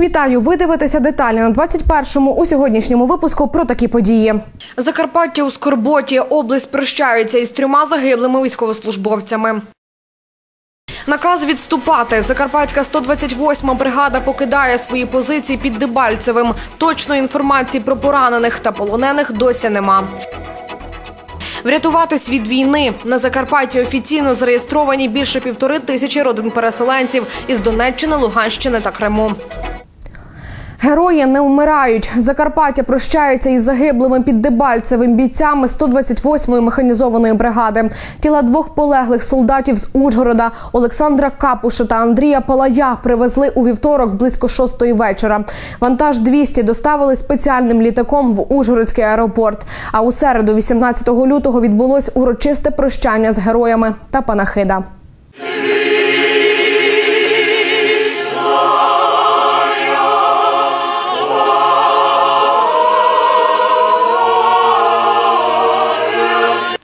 Вітаю! Ви дивитеся деталі на 21-му у сьогоднішньому випуску про такі події. Закарпаття у Скорботі. Область прощається із трьома загиблими військовослужбовцями. Наказ відступати. Закарпатська 128-ма бригада покидає свої позиції під Дебальцевим. Точної інформації про поранених та полонених досі нема. Врятуватись від війни на Закарпатті офіційно зареєстровані більше півтори тисячі родин переселенців із Донеччини, Луганщини та Криму. Герої не вмирають. Закарпаття прощається із загиблими під Дебальцевим бійцями 128-ї механізованої бригади. Тіла двох полеглих солдатів з Ужгорода Олександра Капуша та Андрія Палая привезли у вівторок близько шостої вечора. Вантаж 200 доставили спеціальним літаком в Ужгородський аеропорт. А у середу, 18 лютого, відбулось урочисте прощання з героями та панахида.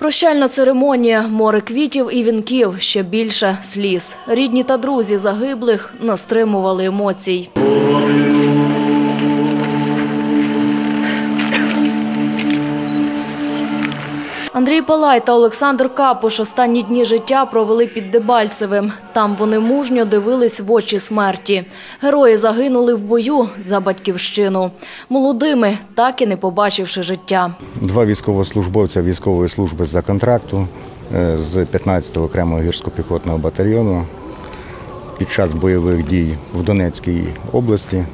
Прощальна церемонія, море квітів і вінків, ще більше сліз. Рідні та друзі загиблих не стримували емоцій. Андрій Палай та Олександр Капуш останні дні життя провели під Дебальцевим. Там вони мужньо дивились в очі смерті. Герої загинули в бою за батьківщину. Молодими, так і не побачивши життя. Два військовослужбовця військової служби за контракту е, з 15-го окремого гірсько-піхотного батальйону під час бойових дій в Донецькій області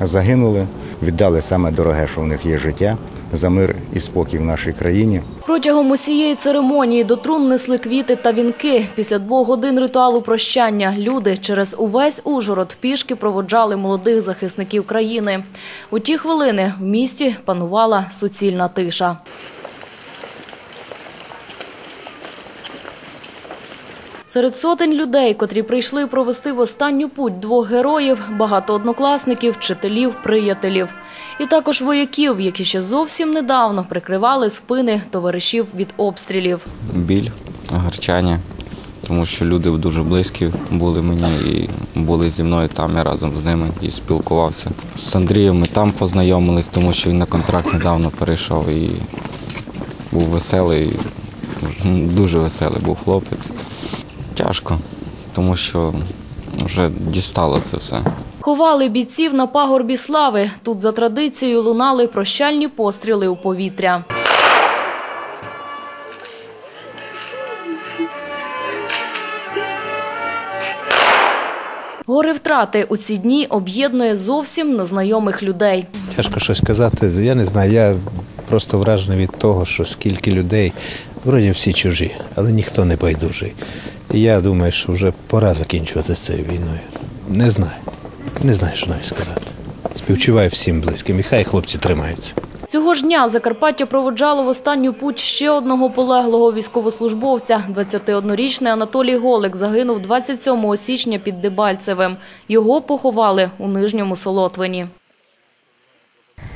загинули, віддали саме дороге, що в них є життя за мир і спокій в нашій країні. Протягом усієї церемонії до трун несли квіти та вінки. Після двох годин ритуалу прощання люди через увесь Ужгород пішки проводжали молодих захисників країни. У ті хвилини в місті панувала суцільна тиша. Серед сотень людей, котрі прийшли провести в останню путь двох героїв, багато однокласників, вчителів, приятелів. І також вояків, які ще зовсім недавно прикривали спини товаришів від обстрілів. біль, гарчання, тому що люди дуже близькі були мені і були зі мною там, я разом з ними і спілкувався. З Андрієм ми там познайомились, тому що він на контракт недавно перейшов і був веселий, дуже веселий був хлопець. Тяжко, тому що вже дістало це все. Ховали бійців на пагорбі слави. Тут за традицією лунали прощальні постріли у повітря. Горе втрати у ці дні об'єднує зовсім незнайомих людей. Тяжко щось казати. Я не знаю. Я просто вражений від того, що скільки людей, вроді всі чужі, але ніхто не байдужий. Я думаю, що вже пора закінчувати з цією війною. Не знаю. Не знаю, що навіть сказати. Співчуваю всім близьким. І хай хлопці тримаються. Цього ж дня Закарпаття проводжало в останню путь ще одного полеглого військовослужбовця. 21-річний Анатолій Голик загинув 27 січня під Дебальцевим. Його поховали у Нижньому Солотвині.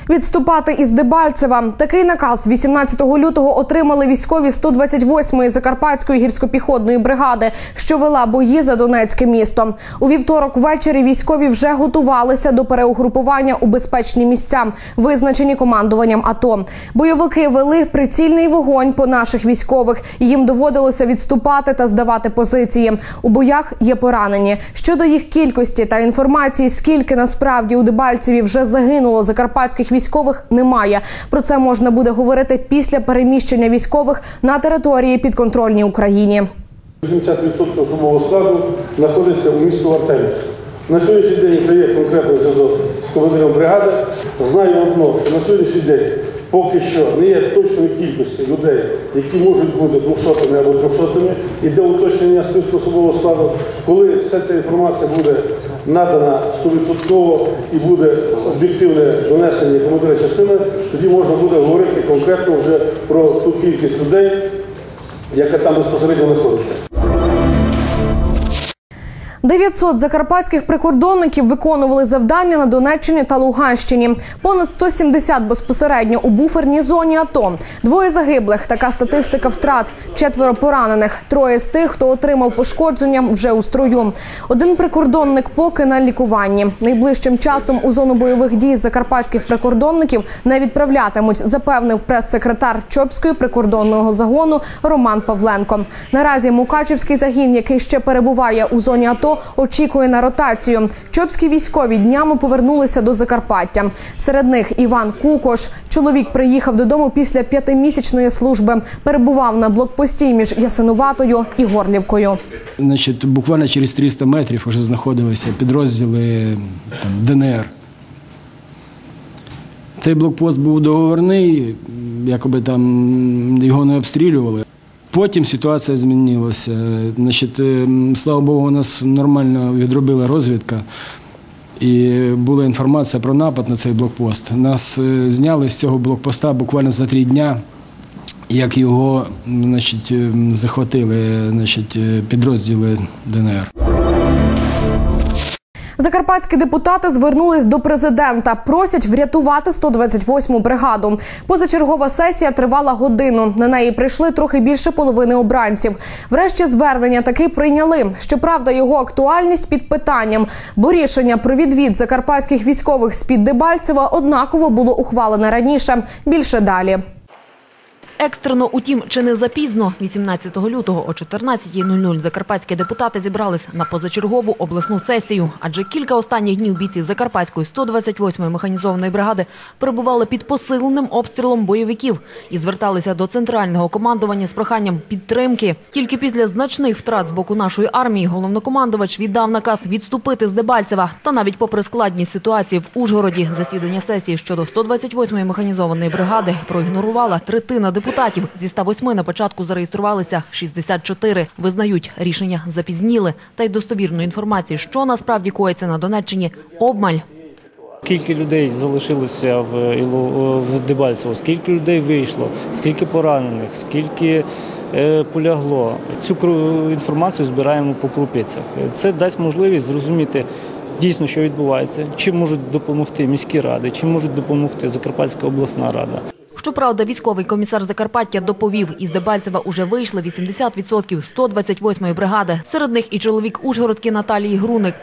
Відступати із Дебальцева. Такий наказ 18 лютого отримали військові 128-ї Закарпатської гірсько-піхотної бригади, що вела бої за Донецьке місто. У вівторок ввечері військові вже готувалися до переугрупування у безпечні місця, визначені командуванням АТО. Бойовики вели прицільний вогонь по наших військових. Їм доводилося відступати та здавати позиції. У боях є поранені. Щодо їх кількості та інформації, скільки насправді у Дебальцеві вже загинуло закарпатських військових, немає. Про це можна буде говорити після переміщення військових на території підконтрольній Україні. 80% особового складу знаходиться у місті Артемівську. На сьогоднішній день вже є конкретний зв'язок з командиром бригади. Знаю одно, що на сьогоднішній день поки що не є точної кількості людей, які можуть бути 200 або 300 іде уточнення списку особового складу. Коли вся ця інформація буде надана 100% і буде об'єктивне донесення командирної частини, тоді можна буде говорити конкретно вже про ту кількість людей, яка там безпосередньо знаходиться. 900 закарпатських прикордонників виконували завдання на Донеччині та Луганщині. Понад 170 безпосередньо у буферній зоні АТО. Двоє загиблих. Така статистика втрат. Четверо поранених. Троє з тих, хто отримав пошкодження, вже у строю. Один прикордонник поки на лікуванні. Найближчим часом у зону бойових дій закарпатських прикордонників не відправлятимуть, запевнив прес-секретар Чопської прикордонного загону Роман Павленко. Наразі Мукачівський загін, який ще перебуває у зоні АТО, очікує на ротацію. Чопські військові днями повернулися до Закарпаття. Серед них Іван Кукош. Чоловік приїхав додому після п'ятимісячної служби. Перебував на блокпості між Ясинуватою і Горлівкою. Значить, буквально через 300 метрів вже знаходилися підрозділи там, ДНР. Цей блокпост був договорний, якоби там його не обстрілювали. Потім ситуація змінилася. Значить, е, слава Богу, у нас нормально відробила розвідка. І була інформація про напад на цей блокпост. Нас е, зняли з цього блокпоста буквально за три дня, як його значить, е, захватили значить, е, підрозділи ДНР. Закарпатські депутати звернулись до президента. Просять врятувати 128-му бригаду. Позачергова сесія тривала годину. На неї прийшли трохи більше половини обранців. Врешті звернення таки прийняли. Щоправда, його актуальність під питанням, бо рішення про відвід закарпатських військових з під Дебальцева однаково було ухвалене раніше. Більше далі. Екстрено, утім, чи не запізно, 18 лютого о 14.00 закарпатські депутати зібрались на позачергову обласну сесію, адже кілька останніх днів бійці Закарпатської 128-ї механізованої бригади перебували під посиленим обстрілом бойовиків і зверталися до центрального командування з проханням підтримки. Тільки після значних втрат з боку нашої армії головнокомандувач віддав наказ відступити з Дебальцева. Та навіть попри складність ситуації в Ужгороді, засідання сесії щодо 128-ї механізованої бригади проігнорувала третина депутатів. Зі 108 на початку зареєструвалися 64. Визнають, рішення запізніли. Та й достовірної інформації, що насправді коїться на Донеччині, обмаль. Скільки людей залишилося в в Дебальцево, скільки людей вийшло, скільки поранених, скільки е, полягло. Цю інформацію збираємо по крупицях. Це дасть можливість зрозуміти дійсно, що відбувається, чим можуть допомогти міські ради, чим можуть допомогти Закарпатська обласна рада. Щоправда, військовий комісар Закарпаття доповів, із Дебальцева уже вийшли 80% 128-ї бригади. Серед них і чоловік Ужгородки Наталії Груник.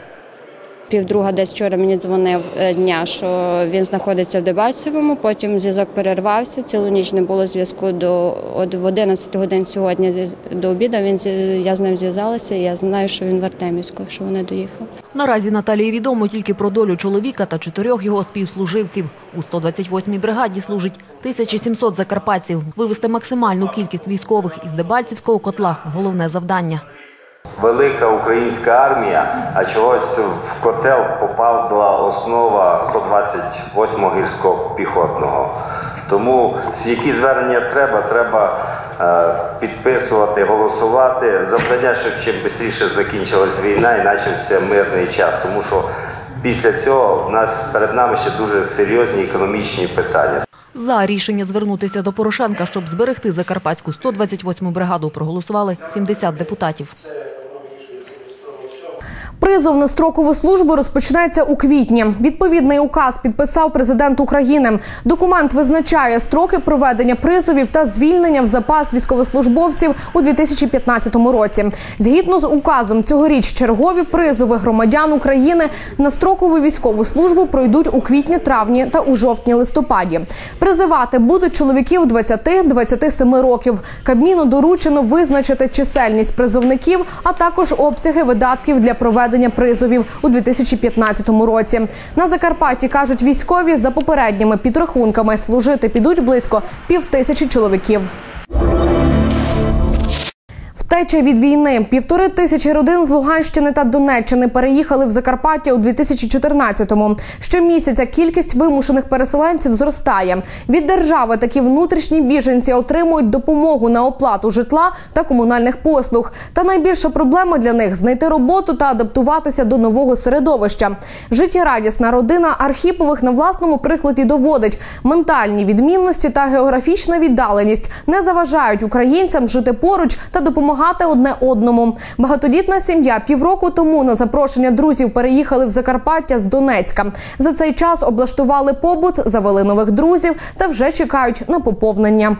Півдруга десь вчора мені дзвонив е, дня, що він знаходиться в Дебальцевому, потім зв'язок перервався, цілу ніч не було зв'язку до от в 11 годин сьогодні до обіду. Він я з ним зв'язалася, я знаю, що він в Артемівську, що вони доїхали. Наразі Наталії відомо тільки про долю чоловіка та чотирьох його співслуживців. У 128-й бригаді служить 1700 закарпатців. Вивести максимальну кількість військових із Дебальцівського котла – головне завдання. Велика українська армія, а чогось в котел попала основа 128-го гірського піхотного. Тому які звернення треба, треба е, підписувати, голосувати. Завдання, щоб чим швидше закінчилась війна і почався мирний час, тому що після цього в нас перед нами ще дуже серйозні економічні питання. За рішення звернутися до Порошенка, щоб зберегти Закарпатську 128-му бригаду, проголосували 70 депутатів. Призов на строкову службу розпочнеться у квітні. Відповідний указ підписав президент України. Документ визначає строки проведення призовів та звільнення в запас військовослужбовців у 2015 році. Згідно з указом, цьогоріч чергові призови громадян України на строкову військову службу пройдуть у квітні, травні та у жовтні-листопаді. Призивати будуть чоловіків 20-27 років. Кабміну доручено визначити чисельність призовників, а також обсяги видатків для проведення призовів у 2015 році. На Закарпатті кажуть військові за попередніми підрахунками служити підуть близько півтисячі чоловіків. Втеча від війни. Півтори тисячі родин з Луганщини та Донеччини переїхали в Закарпаття у 2014-му. Щомісяця кількість вимушених переселенців зростає. Від держави такі внутрішні біженці отримують допомогу на оплату житла та комунальних послуг. Та найбільша проблема для них знайти роботу та адаптуватися до нового середовища. Життєрадісна родина Архіпових на власному прикладі доводить ментальні відмінності та географічна віддаленість не заважають українцям жити поруч та допомагати допомагати одне одному. Багатодітна сім'я півроку тому на запрошення друзів переїхали в Закарпаття з Донецька. За цей час облаштували побут, завели нових друзів та вже чекають на поповнення.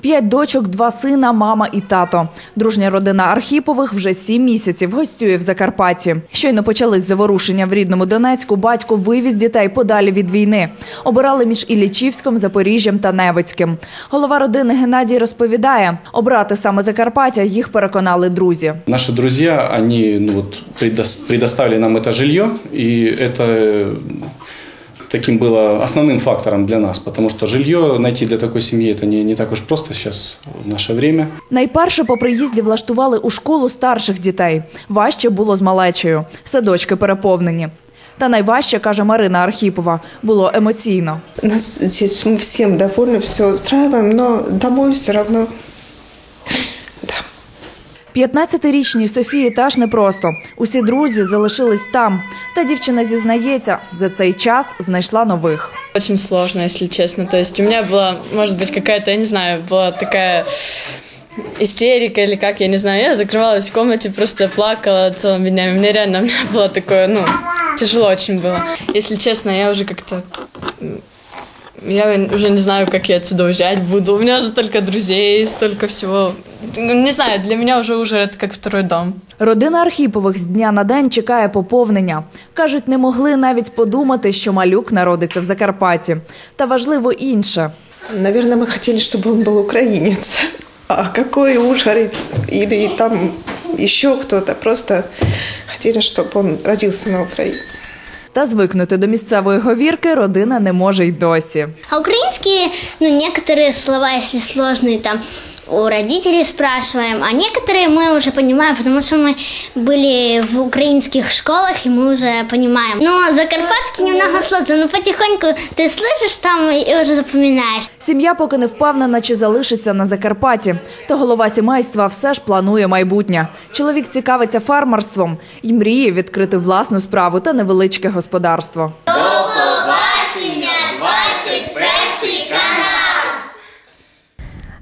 П'ять дочок, два сина, мама і тато. Дружня родина Архіпових вже сім місяців гостює в Закарпатті. Щойно почались заворушення в рідному Донецьку. Батько вивіз дітей подалі від війни. Обирали між Іллічівськом, Запоріжжям та Невицьким. Голова родини Геннадій розповідає, обрати саме Закарпаття їх переконали друзі. Наши друзья, они ну, вот, предос- предоставили нам это жилье, и это э, таким было основным фактором для нас, потому что жилье найти для такой семьи это не, не так уж просто сейчас, в наше время. Найперше по приїзді влаштували у школу старших дітей. Важче було з малечею. Садочки переповнені. Та найважче, каже Марина Архіпова, було емоційно. Нас здесь мы всем довольны, все устраиваем, но домой все равно 15-річній Софії теж непросто. Усі друзі залишились там. Та дівчина зізнається, за цей час знайшла нових. Очень сложно, если честно. То есть у меня была, может быть, какая-то, я не знаю, была такая истерика или как, я не знаю. Я закрывалась в комнате, просто плакала целыми днями. Мне реально у меня было такое, ну, тяжело очень было. Если честно, я уже как-то... м, Я уже не знаю, как я отсюда уезжать буду. У меня уже столько друзей, столько всего. Ну, Не знаю, для меня уже уже это как второй дом. Родина Архіпових з дня на день чекає поповнення. Кажуть, не могли навіть подумати, що малюк народиться в Закарпатті. Та важливо інше. Наверное, мы хотели, чтобы он был украинец. А какой ужгорец или там еще кто-то. Просто хотели, чтобы он родился на Украине. Та звикнути до місцевої говірки родина не може й досі. А украинские, ну, некоторые слова, если сложные, там, у родителей спрашиваем, а некоторые мы уже понимаем, потому что мы были в украинских школах, и мы уже понимаем. Но закарпатский немного сложно, но потихоньку ты слышишь там и уже запоминаешь. Сім'я поки не впевнена, чи залишиться на Закарпатті. Та голова сімейства все ж планує майбутнє. Чоловік цікавиться фармерством і мріє відкрити власну справу та невеличке господарство.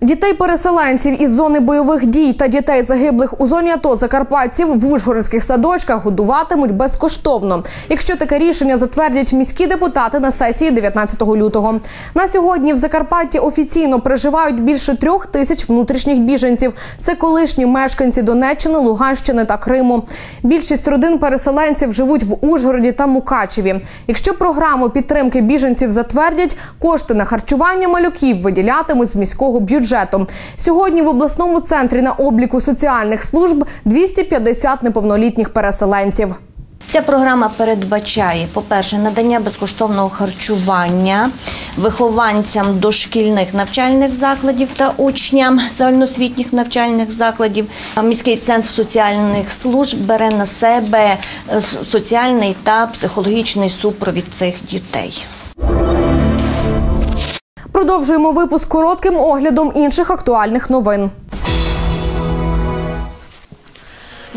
Дітей переселенців із зони бойових дій та дітей загиблих у зоні АТО закарпатців в ужгородських садочках годуватимуть безкоштовно, якщо таке рішення затвердять міські депутати на сесії 19 лютого. На сьогодні в Закарпатті офіційно проживають більше трьох тисяч внутрішніх біженців. Це колишні мешканці Донеччини, Луганщини та Криму. Більшість родин переселенців живуть в Ужгороді та Мукачеві. Якщо програму підтримки біженців затвердять, кошти на харчування малюків виділятимуть з міського бюджету. Сьогодні в обласному центрі на обліку соціальних служб 250 неповнолітніх переселенців. Ця програма передбачає, по-перше, надання безкоштовного харчування вихованцям дошкільних навчальних закладів та учням загальноосвітніх навчальних закладів. Міський центр соціальних служб бере на себе е, соціальний та психологічний супровід цих дітей. Продовжуємо випуск коротким оглядом інших актуальних новин.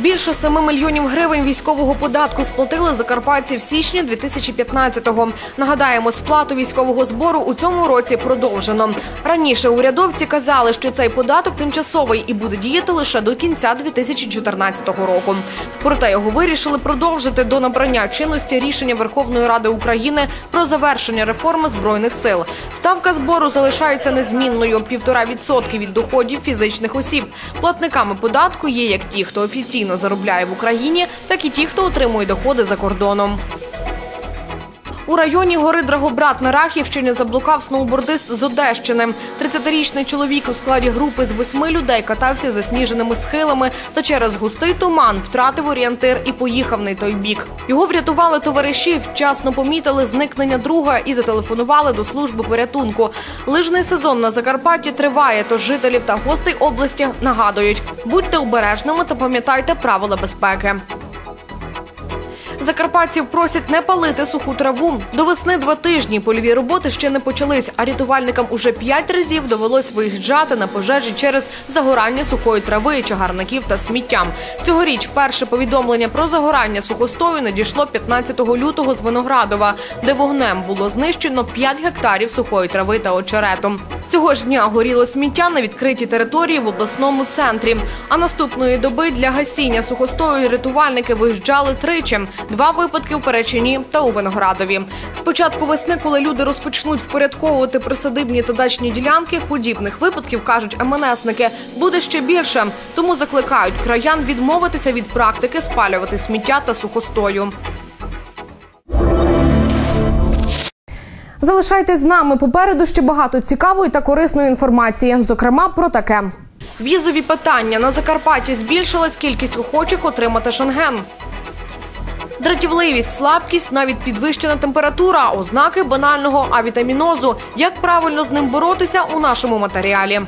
Більше 7 мільйонів гривень військового податку сплатили закарпатці в січні 2015-го. Нагадаємо, сплату військового збору у цьому році продовжено. Раніше урядовці казали, що цей податок тимчасовий і буде діяти лише до кінця 2014 року. Проте його вирішили продовжити до набрання чинності рішення Верховної Ради України про завершення реформи збройних сил. Ставка збору залишається незмінною півтора відсотки від доходів фізичних осіб. Платниками податку є як ті, хто офіційно заробляє в Україні, так і ті, хто отримує доходи за кордоном. У районі гори Драгобрат на Рахівщині заблукав сноубордист з Одещини. 30-річний чоловік у складі групи з восьми людей катався засніженими схилами та через густий туман втратив орієнтир і поїхав на той бік. Його врятували товариші, вчасно помітили зникнення друга і зателефонували до служби порятунку. Лижний сезон на Закарпатті триває, тож жителів та гостей області нагадують: будьте обережними та пам'ятайте правила безпеки. Закарпатців просять не палити суху траву. До весни два тижні польові роботи ще не почались, а рятувальникам уже п'ять разів довелось виїжджати на пожежі через загорання сухої трави, чагарників та сміттям. Цьогоріч перше повідомлення про загорання сухостою надійшло 15 лютого з Виноградова, де вогнем було знищено 5 гектарів сухої трави та очерету. Цього ж дня горіло сміття на відкритій території в обласному центрі. А наступної доби для гасіння сухостою рятувальники виїжджали тричі: два випадки у Перечині та у Виноградові. З початку весни, коли люди розпочнуть впорядковувати присадибні та дачні ділянки, подібних випадків кажуть МНСники, буде ще більше. Тому закликають краян відмовитися від практики спалювати сміття та сухостою. Залишайтесь з нами. Попереду ще багато цікавої та корисної інформації, зокрема про таке. Візові питання на Закарпатті збільшилась кількість охочих отримати шенген. Дратівливість, слабкість, навіть підвищена температура, ознаки банального авітамінозу. Як правильно з ним боротися у нашому матеріалі?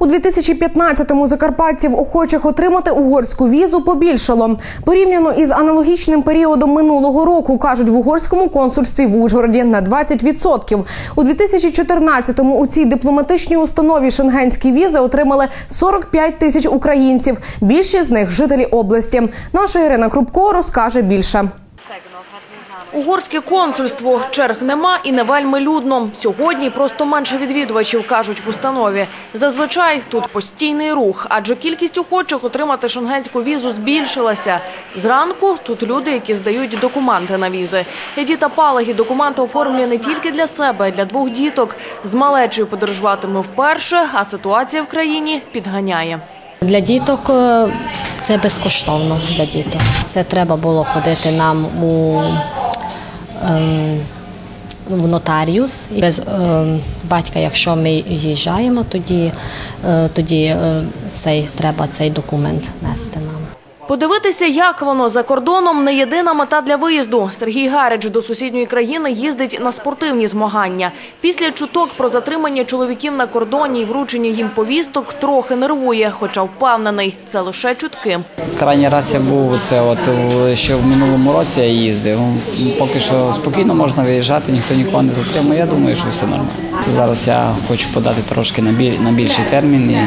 У 2015-му закарпатців охочих отримати угорську візу побільшало. Порівняно із аналогічним періодом минулого року, кажуть в угорському консульстві в Ужгороді на 20%. У 2014-му у цій дипломатичній установі шенгенські візи отримали 45 тисяч українців. Більшість з них жителі області. Наша Ірина Крупко розкаже більше. Угорське консульство черг нема і не вельми людно. Сьогодні просто менше відвідувачів кажуть в установі. Зазвичай тут постійний рух, адже кількість охочих отримати шенгенську візу збільшилася. Зранку тут люди, які здають документи на візи. Едіта Палагі документи оформлює не тільки для себе, а й для двох діток. З малечою подорожуватиме вперше, а ситуація в країні підганяє. Для діток е, це безкоштовно для діток. Це треба було ходити нам у в нотаріус. І Без ем, батька, якщо ми їжджаємо, тоді, е, тоді е, цей, треба цей документ нести нам. Подивитися, як воно за кордоном, не єдина мета для виїзду. Сергій Гарич до сусідньої країни їздить на спортивні змагання. Після чуток про затримання чоловіків на кордоні і вручення їм повісток трохи нервує, хоча впевнений, це лише чутки. Крайній раз я був це от ще в минулому році. Я їздив. Поки що спокійно можна виїжджати, ніхто нікого не затримує. Я думаю, що все нормально. Зараз я хочу подати трошки на більший термін і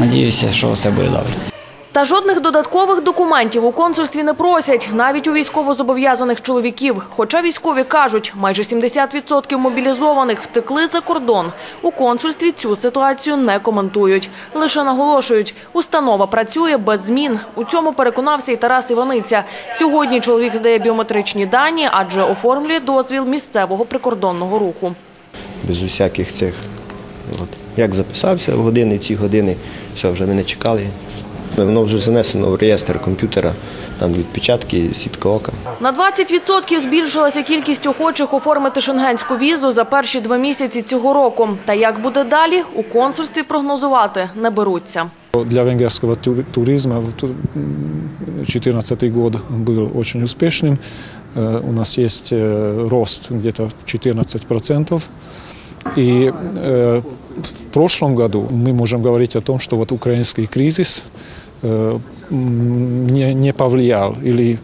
надіюся, що все буде добре. Та жодних додаткових документів у консульстві не просять, навіть у військовозобов'язаних чоловіків. Хоча військові кажуть, майже 70% мобілізованих втекли за кордон. У консульстві цю ситуацію не коментують. Лише наголошують, установа працює без змін. У цьому переконався і Тарас Іваниця. Сьогодні чоловік здає біометричні дані, адже оформлює дозвіл місцевого прикордонного руху. без усяких цих. Як записався в години, в ці години, все, вже мене чекали. Воно вже занесено в реєстр комп'ютера, там відпечатки, сітка ока. На 20% збільшилася кількість охочих оформити шенгенську візу за перші два місяці цього року. Та як буде далі, у консульстві прогнозувати не беруться. Для венгерского ту- туризма 2014 год был очень успешным. Э, У нас есть э, рост где-то в 14%. И э, в прошлом году мы можем говорить о том, что вот украинский кризис э, м, не, не повлиял или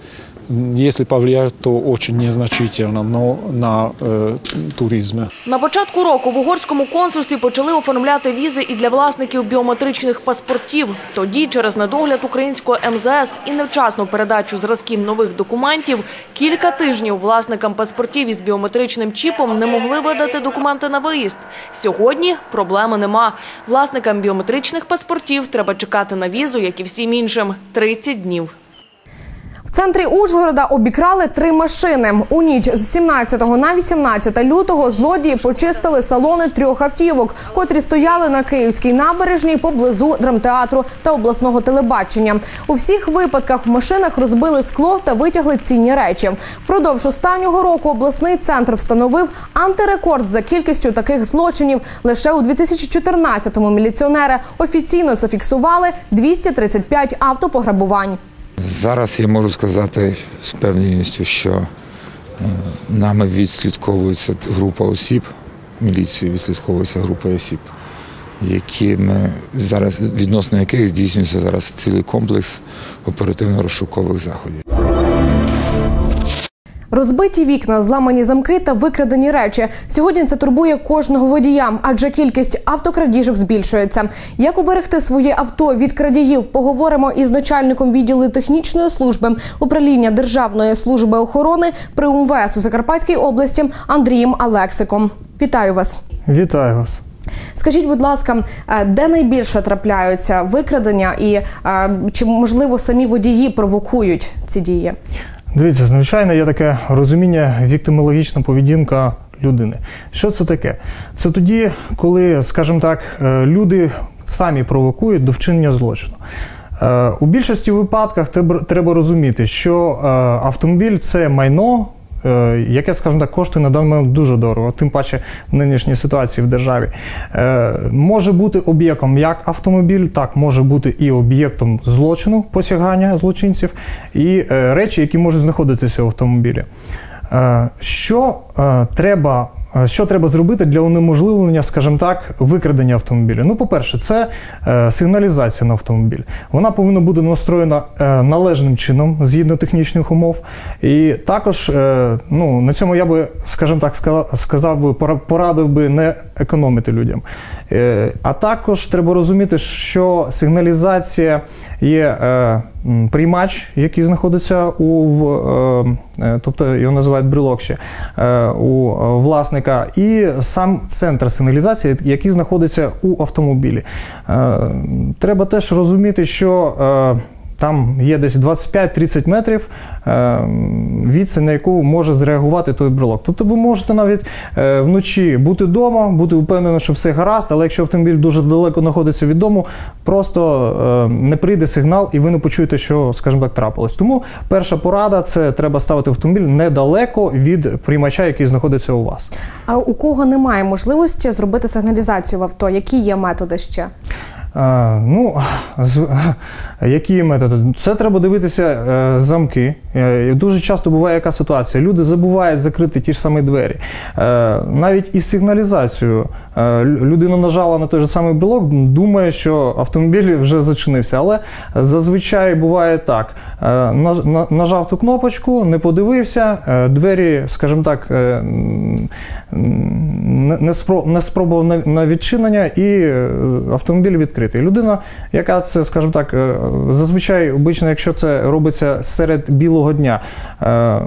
м, если повлиял, то очень незначительно, но на э, туризме. На початку року в угорському консульстві почали оформляти візи і для власників біометричних паспортів. Тоді, через недогляд українського МЗС і невчасну передачу зразків нових документів, кілька тижнів власникам паспортів із біометричним чіпом не могли видати документи на виїзд. Сьогодні проблеми нема. Власникам біометричних паспортів треба чекати на візу, як і всім іншим, 30 днів. В центрі Ужгорода обікрали три машини. У ніч з 17 на 18 лютого злодії почистили салони трьох автівок, котрі стояли на Київській набережній поблизу драмтеатру та обласного телебачення. У всіх випадках в машинах розбили скло та витягли цінні речі. Впродовж останнього року обласний центр встановив антирекорд за кількістю таких злочинів. Лише у 2014-му міліціонери офіційно зафіксували 235 автопограбувань. Зараз я можу сказати з певністю, що е, нами відслідковується група осіб, міліцією відслідковується група осіб, які ми зараз відносно яких здійснюється зараз цілий комплекс оперативно-розшукових заходів. Розбиті вікна, зламані замки та викрадені речі. Сьогодні це турбує кожного водія, адже кількість автокрадіжок збільшується. Як уберегти своє авто від крадіїв? Поговоримо із начальником відділу технічної служби управління Державної служби охорони при УМВС у Закарпатській області Андрієм Алексиком. Вітаю вас. Вітаю вас. Скажіть, будь ласка, е, де найбільше трапляються викрадення, і е, чи можливо самі водії провокують ці дії? Дивіться, звичайно, є таке розуміння віктимологічна поведінка людини. Що це таке? Це тоді, коли, скажімо так, е, люди самі провокують до вчинення злочину. Е, У більшості випадках треба- розуміти, що е, автомобіль це майно. Е, Яке, скажімо так, коштує на даний момент дуже дорого, тим паче в нинішній ситуації в державі. Е, може бути об'єктом як автомобіль, так може бути і об'єктом злочину, посягання злочинців, і е, речі, які можуть знаходитися в автомобілі. Що треба, що треба зробити для унеможливлення, скажімо так, викрадення автомобіля? Ну, по-перше, це е, сигналізація на автомобіль. Вона повинна бути настроєна е, належним чином згідно технічних умов. І також е, ну, на цьому я би, скажімо так, сказав би, пора- порадив би не економити людям. А також треба розуміти, що сигналізація є приймач, який знаходиться у е, е, тобто його називають брелок ще, е, у власника, і сам центр сигналізації, який знаходиться у автомобілі. Треба теж розуміти, що там є десь 25-30 метрів е, відстань, на яку може зреагувати той брелок. Тобто ви можете навіть е, вночі бути вдома, бути впевнені, що все гаразд, але якщо автомобіль дуже далеко знаходиться від дому, просто е, не прийде сигнал і ви не почуєте, що, скажімо так, трапилось. Тому перша порада це треба ставити автомобіль недалеко від приймача, який знаходиться у вас. А у кого немає можливості зробити сигналізацію в авто? Які є методи ще? Ну, які методи? Це треба дивитися е, замки. Е, дуже часто буває яка ситуація. Люди забувають закрити ті ж самі двері. Е, навіть із сигналізацією людина нажала на той же самий брелок, думає, що автомобіль вже зачинився. Але зазвичай буває так: наж- на- нажав ту кнопочку, не подивився, двері, скажімо так, не, спробував на, на відчинення, і е, відкритий. Людина, яка це, скажімо так, е, зазвичай обично, якщо це робиться серед білого дня, е,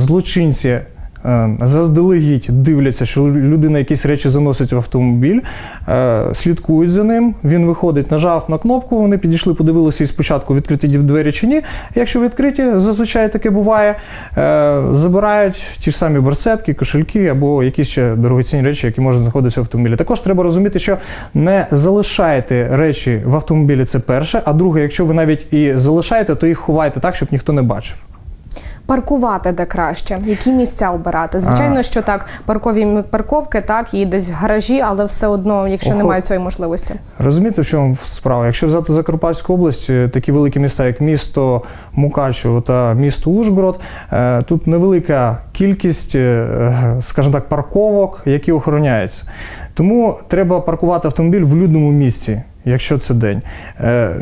злочинці. Е, Заздалегідь дивляться, що людина якісь речі заносить в автомобіль, е, слідкують за ним. Він виходить, нажав на кнопку. Вони підійшли, подивилися і спочатку відкриті двері чи ні. Якщо відкриті, зазвичай таке буває. е, Забирають ті ж самі барсетки, кошельки або якісь ще дорогоцінні речі, які можуть знаходитися в автомобілі. Також треба розуміти, що не залишайте речі в автомобілі. Це перше. А друге, якщо ви навіть і залишаєте, то їх ховайте так, щоб ніхто не бачив. Паркувати де краще, які місця обирати? Звичайно, що так, паркові парковки, так і десь гаражі, але все одно, якщо Охо- немає цієї можливості. Розумієте, в чому справа? Якщо взяти Закарпатську область, е, такі великі міста, як місто Мукачево та місто Ужгород, е, тут невелика кількість, е, скажімо так, парковок, які охороняються. Тому треба паркувати автомобіль в людному місці. Якщо це день, Е, е,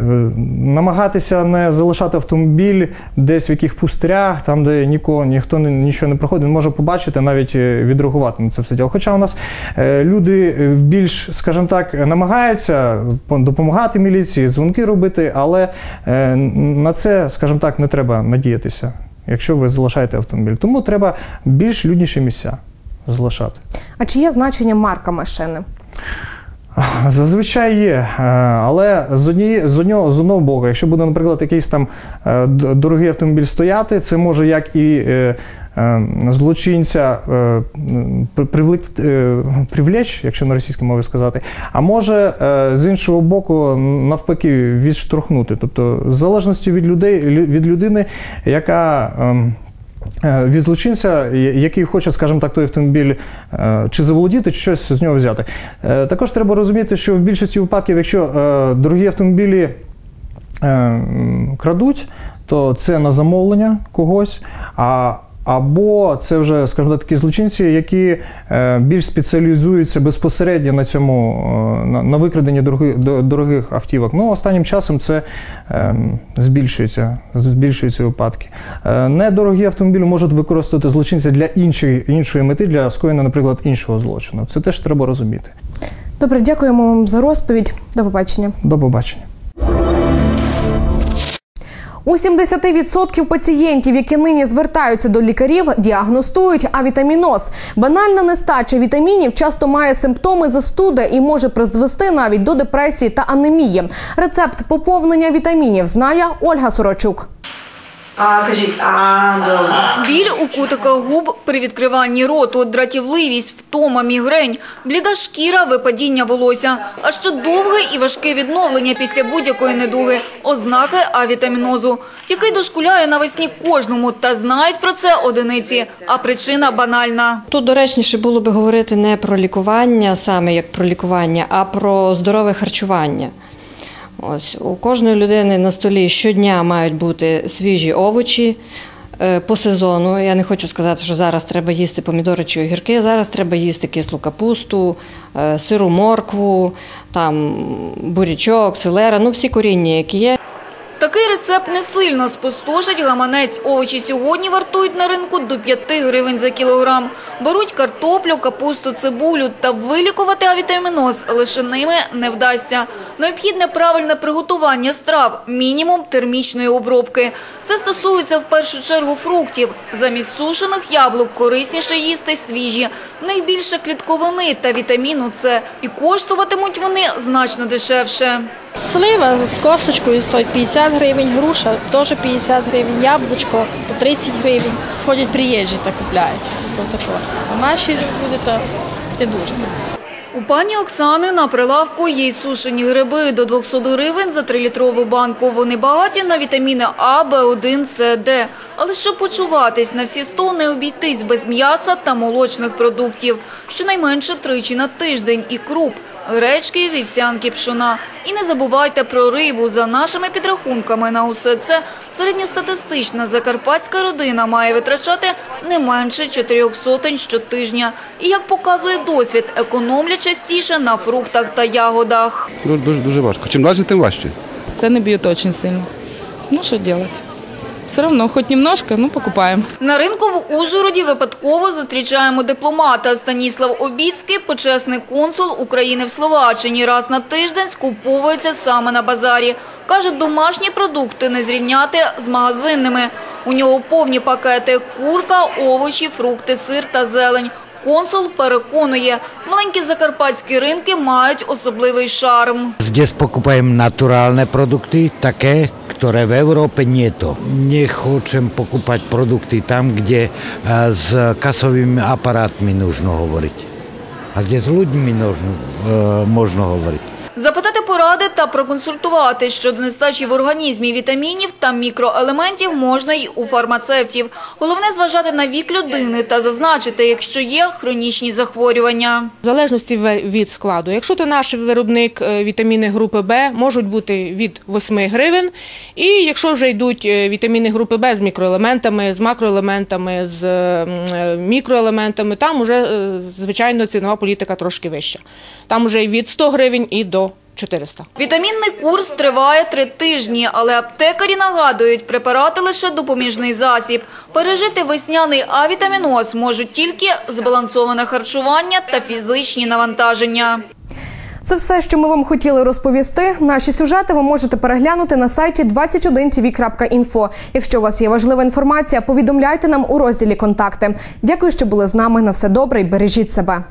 намагатися не залишати автомобіль десь в яких пустирях, там, де нікого, ніхто нічого не проходить, він може побачити, навіть е, відреагувати на це все діло. Хоча у нас люди більш, скажімо так, намагаються допомагати міліції, дзвонки робити, але на це, скажімо так, не треба надіятися, якщо ви залишаєте автомобіль. Тому треба більш людніші місця залишати. А чи є значення марка машини? Зазвичай є, е, але з однієї з одного з одного боку, якщо буде, наприклад, якийсь там е, дорогий автомобіль стояти, це може як і е, злочинця м, при- привлек- привлечь, якщо на російській мові сказати, а може з іншого боку навпаки відштовхнути. Тобто, в залежності від людей лю- від людини, яка. Е, Від злочинця, який хоче, скажімо так, той автомобіль е, чи заволодіти, чи щось з нього взяти. Е, Також треба розуміти, що в більшості випадків, якщо дорогі автомобілі крадуть, то це на замовлення когось. А або це вже, скажімо так, такі злочинці, які е, більш спеціалізуються безпосередньо на цьому е, на, викраденні дорогих, до- дорогих автівок. Ну, останнім часом це е, збільшується, збільшуються випадки. Е, недорогі автомобілі можуть використати злочинці для іншої, іншої мети, для скоєння, наприклад, іншого злочину. Це теж треба розуміти. Добре, дякуємо вам за розповідь. До побачення. До побачення. У 70% пацієнтів, які нині звертаються до лікарів, діагностують авітаміноз. Банальна нестача вітамінів часто має симптоми застуди і може призвести навіть до депресії та анемії. Рецепт поповнення вітамінів знає Ольга Сорочук. А, кажіть, а, добре. Біль у кутиках губ при відкриванні роту, дратівливість, втома, мігрень, бліда шкіра, випадіння волосся, а ще довге і важке відновлення після будь-якої недуги, ознаки авітамінозу, який дошкуляє навесні кожному, та знають про це одиниці, а причина банальна. Тут доречніше було би говорити не про лікування, саме як про лікування, а про здорове харчування. Ось у кожної людини на столі щодня мають бути свіжі овочі. е, По сезону я не хочу сказати, що зараз треба їсти помідори чи огірки. Зараз треба їсти кислу капусту, е, сиру моркву, там бурячок, селера, ну всі коріння, які є. Такий рецепт не сильно спустошить гаманець. Овочі сьогодні вартують на ринку до 5 гривень за кілограм. Беруть картоплю, капусту, цибулю та вилікувати авітаміноз лише ними не вдасться. Необхідне правильне приготування страв, мінімум термічної обробки. Це стосується в першу чергу фруктів. Замість сушених яблук корисніше їсти свіжі. В них більше клітковини та вітаміну С. І коштуватимуть вони значно дешевше. Слива з косточкою стоїть 50 гривень, груша теж 50 гривень, яблучко по 30 гривень. Ходять приїжджі та купляють. А наші люди то це дуже. У пані Оксани на прилавку є й сушені гриби до 200 гривень за 3-літрову банку. Вони багаті на вітаміни А, Б1, С, Д. Але щоб почуватись на всі 100, не обійтись без м'яса та молочних продуктів. Щонайменше тричі на тиждень і круп. Гречки, вівсянки, пшона. І не забувайте про рибу. За нашими підрахунками на усе це середньостатистична закарпатська родина має витрачати не менше чотирьох сотень щотижня. І, як показує досвід, економлять частіше на фруктах та ягодах. Дуже, дуже, дуже важко. Чим далі, тим важче. Це не бьет очень сильно. Ну, что делать? Все равно, хоть немножко, ну, покупаем. На ринку в Ужгороді випадково зустрічаємо дипломата. Станіслав Обіцький, почесний консул України в Словаччині, раз на тиждень скуповується саме на базарі. Каже, домашні продукти не зрівняти з магазинними. У нього повні пакети – курка, овочі, фрукти, сир та зелень. Консул переконує, маленькі закарпатські ринки мають особливий шарм. Здесь покупаємо натуральні продукти, таке, яке в Європі nie to. хочемо покупать продукти там, де з касовими апаратами потрібно говорити. А здесь з людьми можна, eh, možno hovoriť. Запитати поради та проконсультувати щодо нестачі в організмі вітамінів та мікроелементів можна й у фармацевтів. Головне зважати на вік людини та зазначити, якщо є хронічні захворювання. В залежності від складу. Якщо це наш виробник е, вітаміни групи Б, можуть бути від 8 гривень. І якщо вже йдуть е, вітаміни групи Б з мікроелементами, з макроелементами, з е, мікроелементами, там вже, е, звичайно, цінова політика трошки вища. Там вже і від 100 гривень і до 400. Вітамінний курс триває три тижні, але аптекарі нагадують, препарати лише допоміжний засіб. Пережити весняний авітаміноз можуть тільки збалансоване харчування та фізичні навантаження. Це все, що ми вам хотіли розповісти. Наші сюжети ви можете переглянути на сайті 21tv.info. Якщо у вас є важлива інформація, повідомляйте нам у розділі Контакти. Дякую, що були з нами. На все добре і бережіть себе.